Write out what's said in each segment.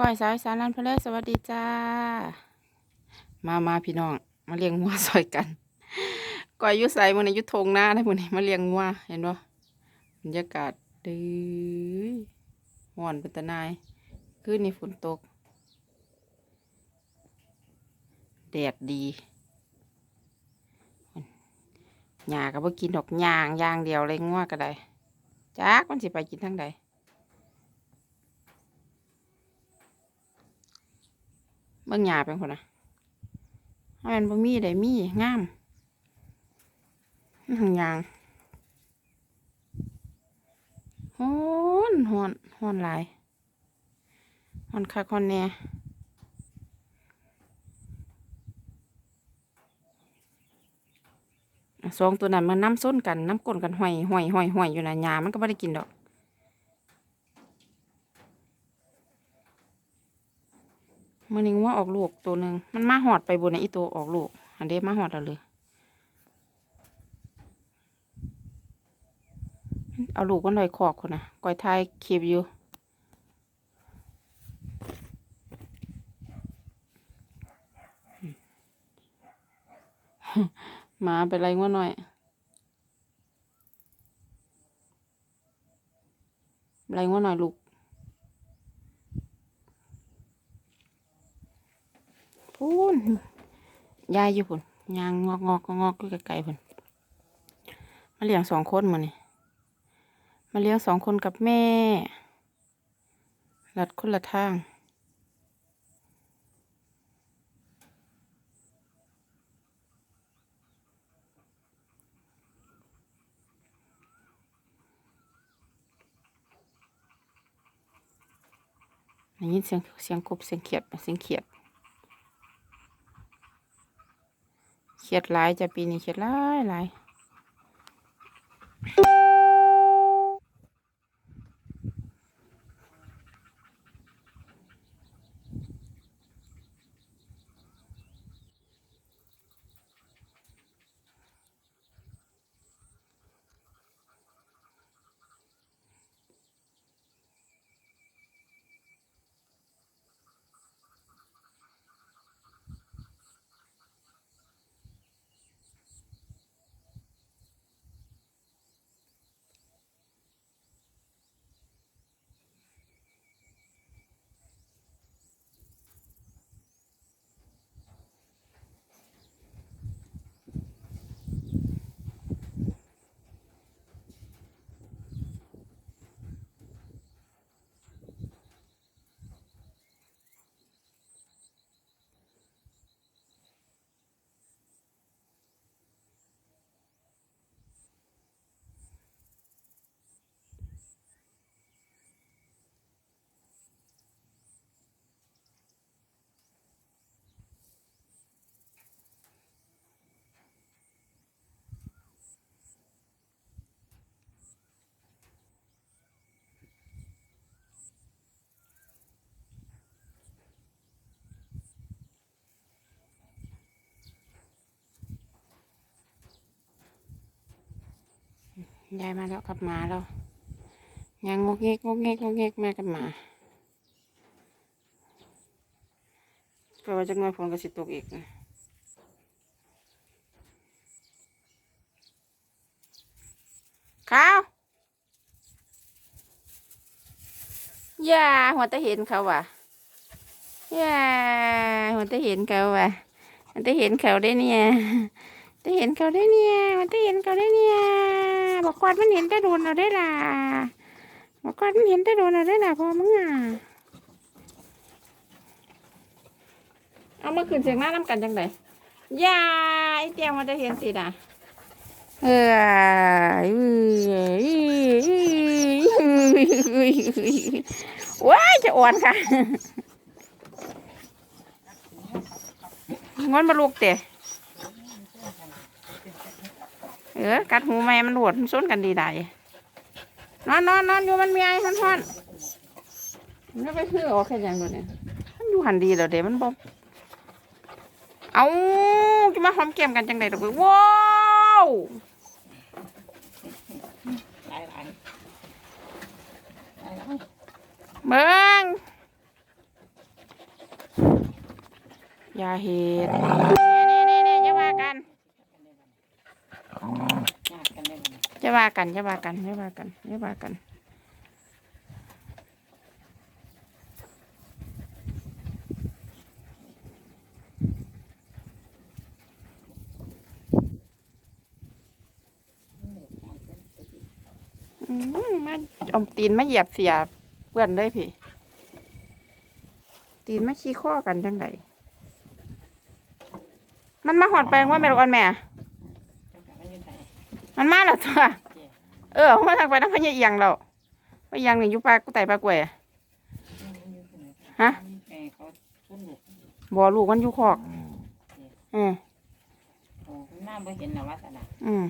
ก้อยสาวสารนันเพลสวัสดีจ้า มามาพี่น้อง มาเลี้ยงงัวซอยกัน ก้อยอยุใส่มันในยุทงหน้าได้มันนี่มาเลี้ยงงัวเห็นบ่บรรยากาศดื้อห่อนเป็นตะนายคืนนี้ฝนตก แดดดีหญ้าก็บ่กินดอกยางยางเดียวเลยงัวก็ได้จักมันสิไปกินทางใด เบิ่งหยาเป็นคนนะถ้ามันบ่มีได้มีงามทางยางฮ้อนฮ้อนฮ้อนหลายฮ้อนคักฮ้อนแน่สองตัวนั้นมันน้ำส้นกันน้ำก้นกันห้อยห้อยห้อยห้อยอยู่นะหยามันก็ไม่ได้กินดอก มันนึงว่าออกลูกตัวหนึ่งมันมาหอดไปบนไอ้ตัวออกลูก อันเด้มาหอดเอาเลย เอาลูกมันลอยคอกคนนะก้อยทายคลิปอยู่หมาเป็นไรง่วหน่อยไรง่วหน่อยลูก พูนยายอยู่พุ่นยางงอกงอกงอกอยู่ไกลๆพุ่นมาเลี้ยงสองคนมาเนี่ยมาเลี้ยงสองคนกับแม่ลัดคนละทางได้ยินเสียงเสียงกบเสียงเขียดเสียงเขียด เขียดหลายจะปีนี้เขียดหลายหลาย ยายมาแล้วกับหมาแล้วยังงกเงกงกเงกงกเงกแม่กับหมาเพราะว่าจังหวะฝนก็สิตกอีกนะข้าวย่าหัวตะเห็นเขาว่ะย่าหัวตะเห็นเขาว่ะหัวตะเห็นเขาได้เนี่ย ได้เห็นเขาได้เนี่ยหัวตะเห็นเขาได้เนี่ย บอกกอดมันเห็นแต่โดนเราได้ล่ะ บอกกอดมันเห็นแต่โดนเราได้ล่ะพอมึงอะ เอามาขึ้นเสียงหน้าน้ำกันจังไดยาไอเตียงมันจะเห็นสิด่ะเออว้าจะอ่อนค่ะงอนมาลูกเตะ เออ กัดหูแม่มันหลวดมันส้นกันดีได้นอนนอนนอนอยู่มันมีไอ้มันฮอนมันไปคือออกแค่ยังเลยเนี่ยมันอยู่หันดีแล้วเดี๋ยวมันบอกเอาจะมาหอมแก้มกันจังไดดอกเว้ยว้าวหลายหลายหลายหลายเบิ้งอย่าเห็ดนี่นี่นี่อย่าว่ากัน ยากกันได้บ่เนี่ย อย่า ว่ากันอย่าว่ากันอย่าว่ากันอย่าว่ากันอืมมาอาตีนมาเหยียบเสียเพื่อนเลยพี่ ตีนมาขี้ข้อกันจังไดมันมาหอดแปลงว่าแม่ลูกอ่อนแม่ มันอยู่ไหนมันมาแล้วตัว เออมาทางไปน้ำพญาเอียงแล้วพญาเอียงหนึ่งอยู่ปลากูไต่ปลากล้วยอะมันอยู่ไหนฮะแม่เขาทุ่นลูกบ่ลูกมันอยู่คอกอืมโอ้หน้าบ่เห็นนะว่าสนะอืม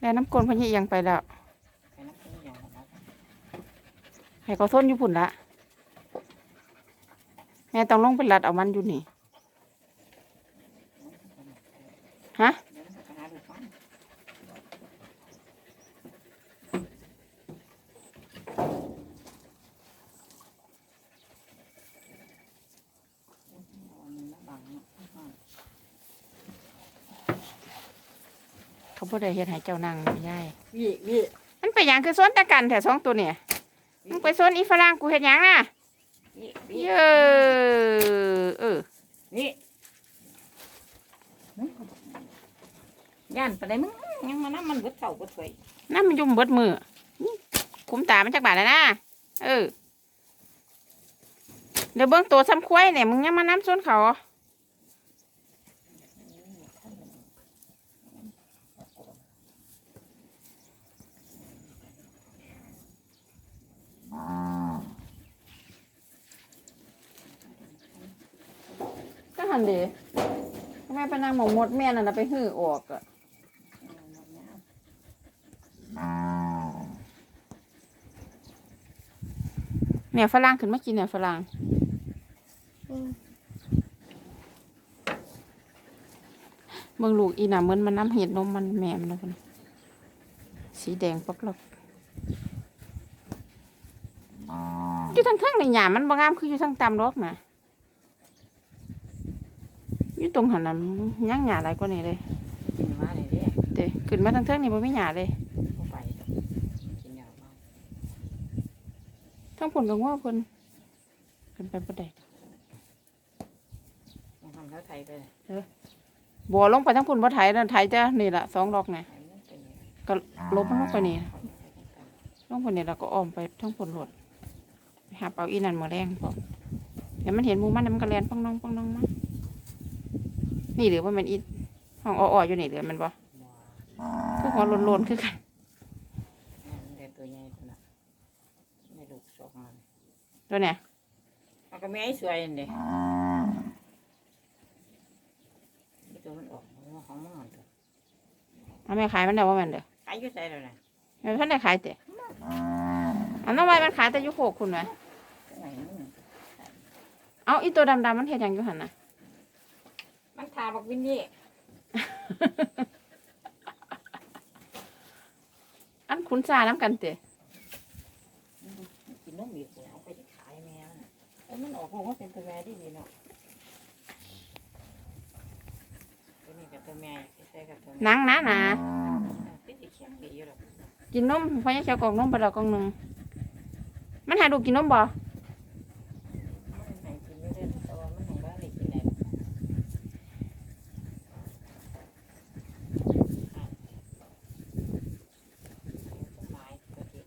แล้วน้ำกลนพญาเอียงไปแล้วไปน้ำพึ่งอย่างนั้นให้เขาส้นอยู่พุ่นละแม่ต้องลงไปรัดเอามันอยู่นี่ ฮะ เดี๋ยวมันก็หาลูกมันเอามันมาบังเนาะ เขาบ่ได้เฮ็ดให้เจ้านั่งยายวิวิมันไปหยังคือส้นตะกันแต่สองตัวเนี่ยมึงไปส้นอีฝรั่งกูเฮ็ดหยังน่ะวิวิเยอะเออวิย่านไปไหนมึงยังมานั่มันเบิดเท่าเบิดสวยน้ำมันยุ่มเบิดมือนี่คุ้มตามันจักบาทแล้วนะเออเดี๋ยวเบิ้งตัวซ้ำควายเนี่ยมึงยังมาน้ำส้นเขา หันเดีแม่ไปนั่งหมองมดแม่นั่นนะไปหื้อออกอะเนี่ยฝรั่งขึ้นมากินเนี่ยฝรั่งเบิ่งลูกอีน่ะเหมือนมันน้ำเห็ดนมมันแม่มันะคนสีแดงปักหลอกอยู่ทางข้างในหยามันบางามคืออยู่ทางตามรอกนะ อยู่ตรงหันนั้นย่างหยาอะไรกว่านี้เลยกินมาเลยเด้เด้ขึ้นมาทางเทิงนี่บ่มีหยาเลยบ่ไปดอกกินยาบ้างทั้งผลกับว่าเพิ่นขึ้นไปบ่ได้มันทำแล้วไทยไปเลยบ่ลงไปทั้งพุ่นบ่ไถนั่นไถจ้ะนี่ล่ะสองดอกนี่ไทยมันเป็นอย่างนี้ก็ลบมันลงไปนี่ลงไปนี่แล้วก็อ้อมไปทั้งพุ่นรถไปหาเปาอีนั่นมื้อแรงพอเดี๋ยวมันเห็นหมู่มันแล้วมันก็แล่นปังน้องปังน้องมา นี่หรือว่ามันอีห้องอ้อๆอยู่นี่หรือมันบ่บ่คือหัวโลนๆคือกันมันเด็ตัวใหญ่ตัวน่ะไม่ลูกสองมันตัวเนี่ยเอาก็แม่ให้สวยนั่นเด้นี่ตัวมันออกหัวของมันอ่อนตัวเอาแม่ขายมันได้ว่ามันเด้อขายอยู่ใส่แล้วนะแม่ท่านได้ขายแต่อันน้องไว้มันขายแต่อยุโคกคุณไหมจังไหนมึงเอาอีตัวดำๆมันเฮ็ดหยังอยู่หั่นน่ะ มันทาบักวินนี่อันคุณซาน้ำกันเตะกินนมอีกแล้วเอาไปขายแม่มันน่ะแล้วมันออกลูกว่าเป็นตัวแม่ดีดีเนาะตัวนี้กับตัวแม่ที่ใส่กับตัวหแม่นังหนาหนาพี่สิเคียงดีอยู่หรอกกินนมพอยายเขียวกล่องนมไปแล้วกล่องหนึ่งมันหาดูกินนมบ่ มันให้กินไม่ได้แต่ว่ามันให้บ้านได้กินได้ต้นไม้ตัวที่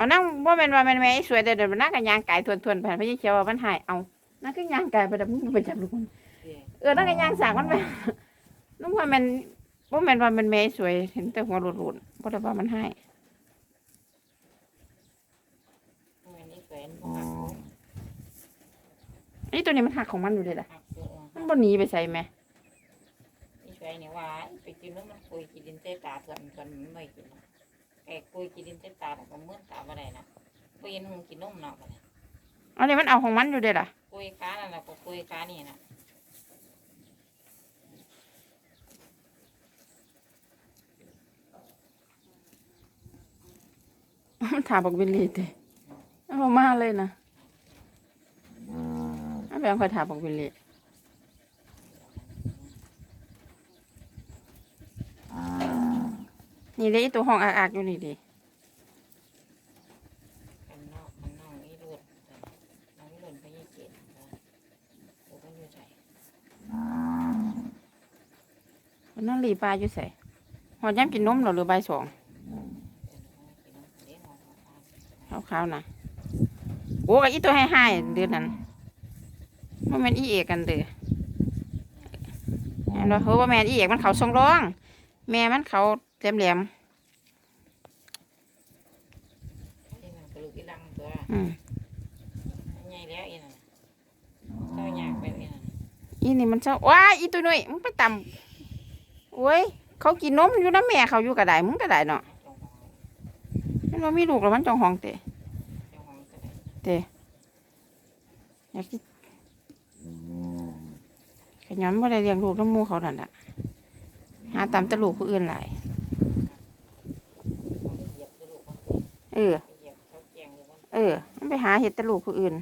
เอานั่งบ่แม่นว่าแม่นแม่สวยแต่เดี๋ยวมันนั่งกันยางไก่ทวนๆไปพอยาเขียวว่ามันหายเอานั่งก็ยางไก่ไปแต่มึงไปจับลูกมันเออนั่งก็ยางสากมันไปนึกว่ามันบ่แม่นว่ามันแม่สวยเห็นแต่หัวหลุดๆบ่ได้ว่ามันหายไมนี่แฟนบ่หักอันนี้ตัวนี้มันหักของมันอยู่เลยล่ะหักตัวมันบ่หนีไปใส่แม่นี่แฟนเนี่ยว่าไปกินแล้วมันคุยกินเต้ตาส่วนส่วนมันไม่กิน นะไอ้คุยกินดินเต้ตาแต่ก็มื่นตาบ่ได้นะคุยนุ่มกินนมเนาะบัดนี้อันนี้มันเอาของมันอยู่เลยล่ะคุยค้านั่นแหละก็คุยค้านี่นะมันถามบอกวิลลี่เตะเอามาเลยนะเอาไปเอาคอยถามบอกวิลลี่ นี่เลยตัวห้องอากๆอยู่นี่ดิกันนอกมันนอกนี่รวดน้องนี่รวดไปยี่สิบตัวมันอยู่ใส่มันนั่งรีปลาอยู่ใส่หอดย้ำกินนมเหรอหรือใบายสองขานขาวๆนะโอ้ยอีตัวให้ให้เดือนนั้นว่าแมนอีเอกกันเด้อแม่นบ่เฮ้ยว่าแมนอีเอกมันเขาทรงร้อง แม่มันเขา แหลมนี่มันกระลูกอีลังตัวๆอืมใหญ่แล้วอีนั่นเจ้าอยากไปอีนั่นอีนี่มันเจ้าว้ายอีตัวน้อยมึงไปต่ำโอ้ยเขากินนมอยู่นะแม่เขาอยู่กระไดมึงกระไดเนาะจงหองมันว่ามีลูกแล้วมันจองห้องเตะจงหองก็ได้เตะอยากกินขยันว่าได้เลี้ยงลูกน้ำหมูเขานั่นแหละหาตามแตะลูกผู้อื่นหลาย เหยียบกระลูกมัน เออเอเออ มันไปหาเห็ดตะลูกผู้อื่น